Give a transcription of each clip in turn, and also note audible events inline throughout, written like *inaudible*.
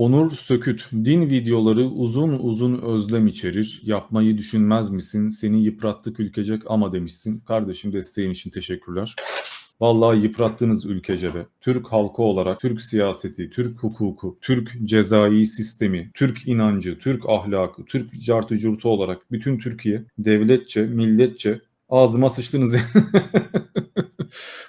Onur Söküt, din videoları uzun uzun özlem içerir. Yapmayı düşünmez misin? Seni yıprattık ülkecek ama demişsin. Kardeşim desteğin için teşekkürler. Vallahi yıprattınız ülkece be. Türk halkı olarak Türk siyaseti, Türk hukuku, Türk cezai sistemi, Türk inancı, Türk ahlakı, Türk cartı curtu olarak bütün Türkiye devletçe, milletçe ağzıma sıçtınız. *laughs*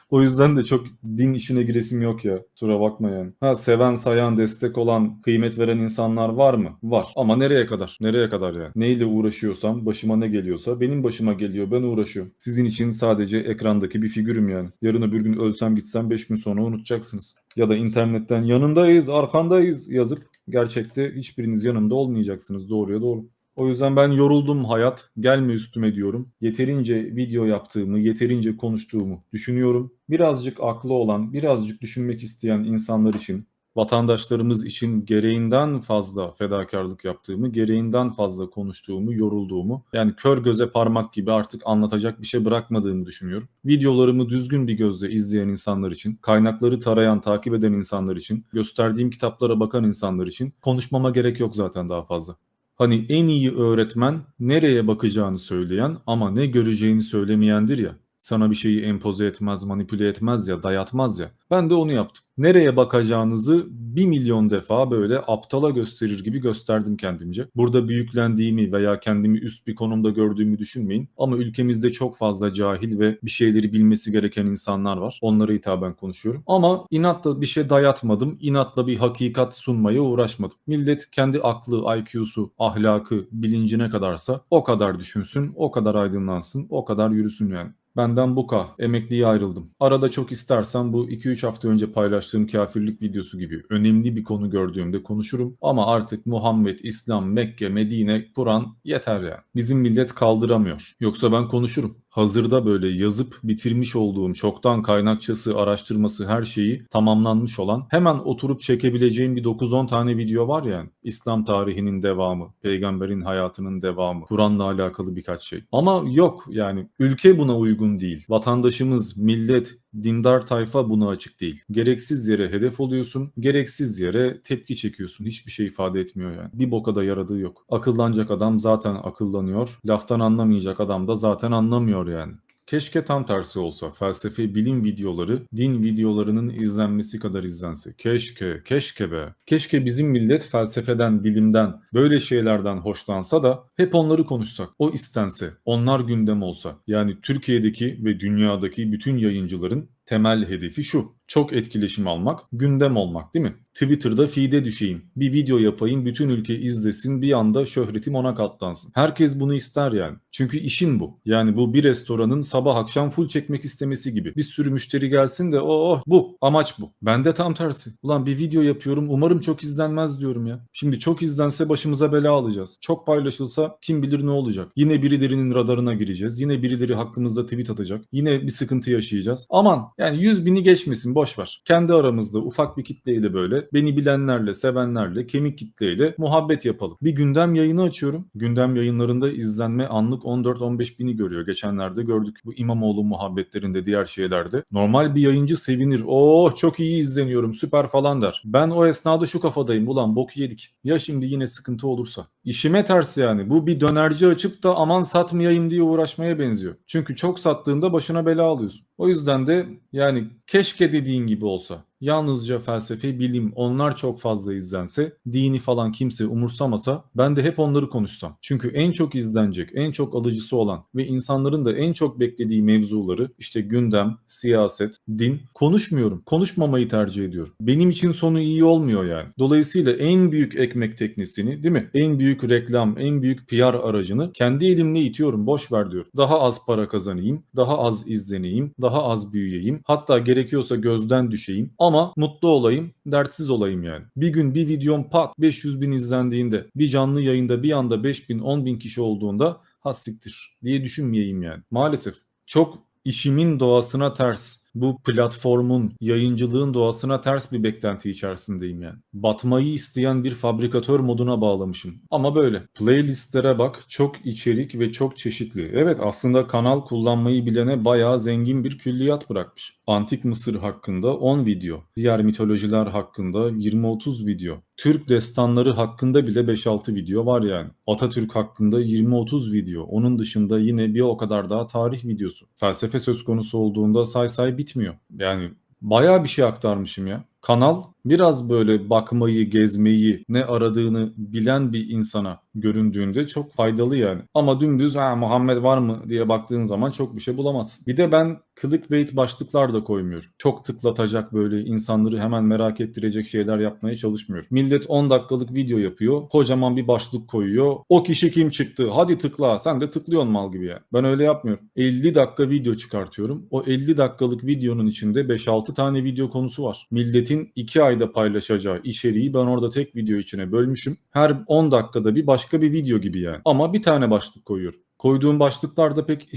O yüzden de çok din işine giresim yok ya. Kusura bakma yani. Ha seven, sayan, destek olan, kıymet veren insanlar var mı? Var. Ama nereye kadar? Nereye kadar yani? Neyle uğraşıyorsam, başıma ne geliyorsa benim başıma geliyor. Ben uğraşıyorum. Sizin için sadece ekrandaki bir figürüm yani. Yarın öbür gün ölsem gitsem 5 gün sonra unutacaksınız. Ya da internetten yanındayız, arkandayız yazıp gerçekte hiçbiriniz yanımda olmayacaksınız. Doğruya doğru. O yüzden ben yoruldum hayat, gelme üstüme diyorum. Yeterince video yaptığımı, yeterince konuştuğumu düşünüyorum. Birazcık aklı olan, birazcık düşünmek isteyen insanlar için, vatandaşlarımız için gereğinden fazla fedakarlık yaptığımı, gereğinden fazla konuştuğumu, yorulduğumu, yani kör göze parmak gibi artık anlatacak bir şey bırakmadığımı düşünüyorum. Videolarımı düzgün bir gözle izleyen insanlar için, kaynakları tarayan, takip eden insanlar için, gösterdiğim kitaplara bakan insanlar için konuşmama gerek yok zaten daha fazla. Hani en iyi öğretmen nereye bakacağını söyleyen ama ne göreceğini söylemeyendir ya. Sana bir şeyi empoze etmez, manipüle etmez ya, dayatmaz ya. Ben de onu yaptım. Nereye bakacağınızı bir milyon defa böyle aptala gösterir gibi gösterdim kendimce. Burada büyüklendiğimi veya kendimi üst bir konumda gördüğümü düşünmeyin. Ama ülkemizde çok fazla cahil ve bir şeyleri bilmesi gereken insanlar var. Onlara hitaben konuşuyorum. Ama inatla bir şey dayatmadım. İnatla bir hakikat sunmaya uğraşmadım. Millet kendi aklı, IQ'su, ahlakı, bilincine kadarsa o kadar düşünsün, o kadar aydınlansın, o kadar yürüsün yani. Benden bu ka. Emekliye ayrıldım. Arada çok istersen bu 2-3 hafta önce paylaştığım kafirlik videosu gibi önemli bir konu gördüğümde konuşurum. Ama artık Muhammed, İslam, Mekke, Medine, Kur'an yeter yani. Bizim millet kaldıramıyor. Yoksa ben konuşurum. Hazırda böyle yazıp bitirmiş olduğum çoktan kaynakçası, araştırması her şeyi tamamlanmış olan hemen oturup çekebileceğim bir 9-10 tane video var yani. İslam tarihinin devamı, peygamberin hayatının devamı, Kur'an'la alakalı birkaç şey. Ama yok yani ülke buna uygun değil. Vatandaşımız, millet, dindar tayfa buna açık değil. Gereksiz yere hedef oluyorsun, gereksiz yere tepki çekiyorsun. Hiçbir şey ifade etmiyor yani. Bir boka da yaradığı yok. Akıllanacak adam zaten akıllanıyor. Laftan anlamayacak adam da zaten anlamıyor yani. Keşke tam tersi olsa. Felsefe, bilim videoları, din videolarının izlenmesi kadar izlense. Keşke, keşke be. Keşke bizim millet felsefeden, bilimden, böyle şeylerden hoşlansa da hep onları konuşsak. O istense, onlar gündem olsa. Yani Türkiye'deki ve dünyadaki bütün yayıncıların temel hedefi şu. Çok etkileşim almak, gündem olmak değil mi? Twitter'da feed'e düşeyim. Bir video yapayım, bütün ülke izlesin, bir anda şöhretim ona katlansın. Herkes bunu ister yani. Çünkü işin bu. Yani bu bir restoranın sabah akşam full çekmek istemesi gibi. Bir sürü müşteri gelsin de o oh, bu. Amaç bu. Ben de tam tersi. Ulan bir video yapıyorum, umarım çok izlenmez diyorum ya. Şimdi çok izlense başımıza bela alacağız. Çok paylaşılsa kim bilir ne olacak. Yine birilerinin radarına gireceğiz. Yine birileri hakkımızda tweet atacak. Yine bir sıkıntı yaşayacağız. Aman yani 100 bini geçmesin boş ver. Kendi aramızda ufak bir kitleyle böyle beni bilenlerle, sevenlerle, kemik kitleyle muhabbet yapalım. Bir gündem yayını açıyorum. Gündem yayınlarında izlenme anlık 14-15 bini görüyor. Geçenlerde gördük bu İmamoğlu muhabbetlerinde diğer şeylerde. Normal bir yayıncı sevinir. Oh çok iyi izleniyorum süper falan der. Ben o esnada şu kafadayım ulan bok yedik. Ya şimdi yine sıkıntı olursa. İşime ters yani. Bu bir dönerci açıp da aman satmayayım diye uğraşmaya benziyor. Çünkü çok sattığında başına bela alıyorsun. O yüzden de yani keşke dediğin gibi olsa. Yalnızca felsefe, bilim onlar çok fazla izlense, dini falan kimse umursamasa ben de hep onları konuşsam. Çünkü en çok izlenecek, en çok alıcısı olan ve insanların da en çok beklediği mevzuları işte gündem, siyaset, din konuşmuyorum. Konuşmamayı tercih ediyorum. Benim için sonu iyi olmuyor yani. Dolayısıyla en büyük ekmek teknesini değil mi? En büyük reklam, en büyük PR aracını kendi elimle itiyorum. Boş ver diyorum. Daha az para kazanayım, daha az izleneyim, daha az büyüyeyim. Hatta gerekiyorsa gözden düşeyim. Ama mutlu olayım, dertsiz olayım yani. Bir gün bir videom pat 500 bin izlendiğinde, bir canlı yayında bir anda 5 bin 10 bin kişi olduğunda has siktir diye düşünmeyeyim yani. Maalesef çok işimin doğasına ters bu platformun, yayıncılığın doğasına ters bir beklenti içerisindeyim yani. Batmayı isteyen bir fabrikatör moduna bağlamışım. Ama böyle. Playlistlere bak, çok içerik ve çok çeşitli. Evet aslında kanal kullanmayı bilene bayağı zengin bir külliyat bırakmış. Antik Mısır hakkında 10 video, diğer mitolojiler hakkında 20-30 video. Türk destanları hakkında bile 5-6 video var yani. Atatürk hakkında 20-30 video. Onun dışında yine bir o kadar daha tarih videosu. Felsefe söz konusu olduğunda say say bitmiyor. Yani bayağı bir şey aktarmışım ya. Kanal biraz böyle bakmayı, gezmeyi, ne aradığını bilen bir insana göründüğünde çok faydalı yani. Ama dümdüz ha Muhammed var mı diye baktığın zaman çok bir şey bulamazsın. Bir de ben clickbait başlıklar da koymuyorum. Çok tıklatacak böyle insanları hemen merak ettirecek şeyler yapmaya çalışmıyorum. Millet 10 dakikalık video yapıyor. Kocaman bir başlık koyuyor. O kişi kim çıktı? Hadi tıkla. Sen de tıklıyorsun mal gibi ya. Ben öyle yapmıyorum. 50 dakika video çıkartıyorum. O 50 dakikalık videonun içinde 5-6 tane video konusu var. Milletin 2 ayda paylaşacağı içeriği ben orada tek video içine bölmüşüm. Her 10 dakikada bir başka bir video gibi yani. Ama bir tane başlık koyuyorum. Koyduğum başlıklar da pek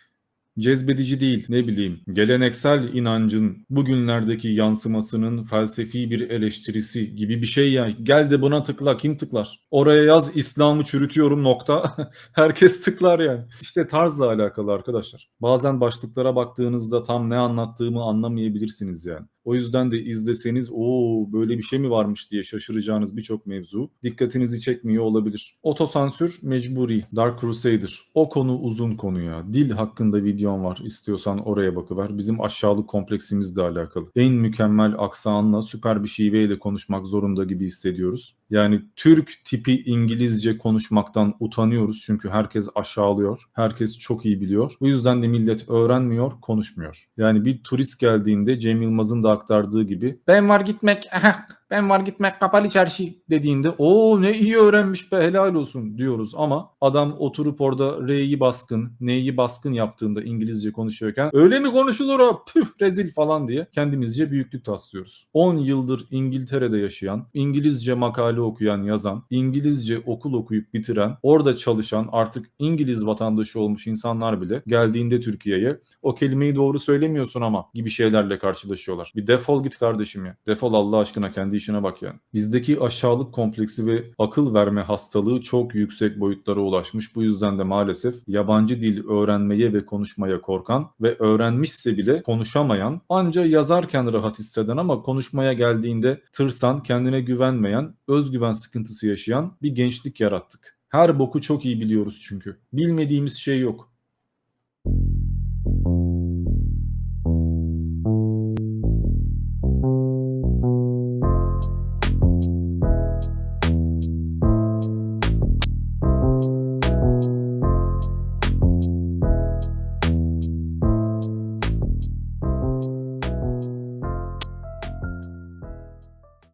*laughs* cezbedici değil ne bileyim. Geleneksel inancın bugünlerdeki yansımasının felsefi bir eleştirisi gibi bir şey yani. Gel de buna tıkla kim tıklar? Oraya yaz İslam'ı çürütüyorum nokta. *laughs* Herkes tıklar yani. İşte tarzla alakalı arkadaşlar. Bazen başlıklara baktığınızda tam ne anlattığımı anlamayabilirsiniz yani o yüzden de izleseniz o böyle bir şey mi varmış diye şaşıracağınız birçok mevzu dikkatinizi çekmiyor olabilir. Otosansür mecburi. Dark Crusader. O konu uzun konu ya. Dil hakkında videom var. İstiyorsan oraya bakıver. Bizim aşağılık kompleksimizle alakalı. En mükemmel aksanla süper bir şiveyle konuşmak zorunda gibi hissediyoruz. Yani Türk tipi İngilizce konuşmaktan utanıyoruz çünkü herkes aşağılıyor. Herkes çok iyi biliyor. Bu yüzden de millet öğrenmiyor, konuşmuyor. Yani bir turist geldiğinde Cem Yılmaz'ın da aktardığı gibi. Ben var gitmek, *laughs* ben var gitmek kapalı çarşı dediğinde o ne iyi öğrenmiş be helal olsun diyoruz ama adam oturup orada R'yi baskın, N'yi baskın yaptığında İngilizce konuşuyorken öyle mi konuşulur o püh rezil falan diye kendimizce büyüklük taslıyoruz. 10 yıldır İngiltere'de yaşayan, İngilizce makale okuyan, yazan, İngilizce okul okuyup bitiren, orada çalışan artık İngiliz vatandaşı olmuş insanlar bile geldiğinde Türkiye'ye o kelimeyi doğru söylemiyorsun ama gibi şeylerle karşılaşıyorlar. Bir defol git kardeşim ya. Defol Allah aşkına kendi işine bak yani. Bizdeki aşağılık kompleksi ve akıl verme hastalığı çok yüksek boyutlara ulaşmış. Bu yüzden de maalesef yabancı dil öğrenmeye ve konuşmaya korkan ve öğrenmişse bile konuşamayan, anca yazarken rahat hisseden ama konuşmaya geldiğinde tırsan, kendine güvenmeyen, özgüven sıkıntısı yaşayan bir gençlik yarattık. Her boku çok iyi biliyoruz çünkü. Bilmediğimiz şey yok.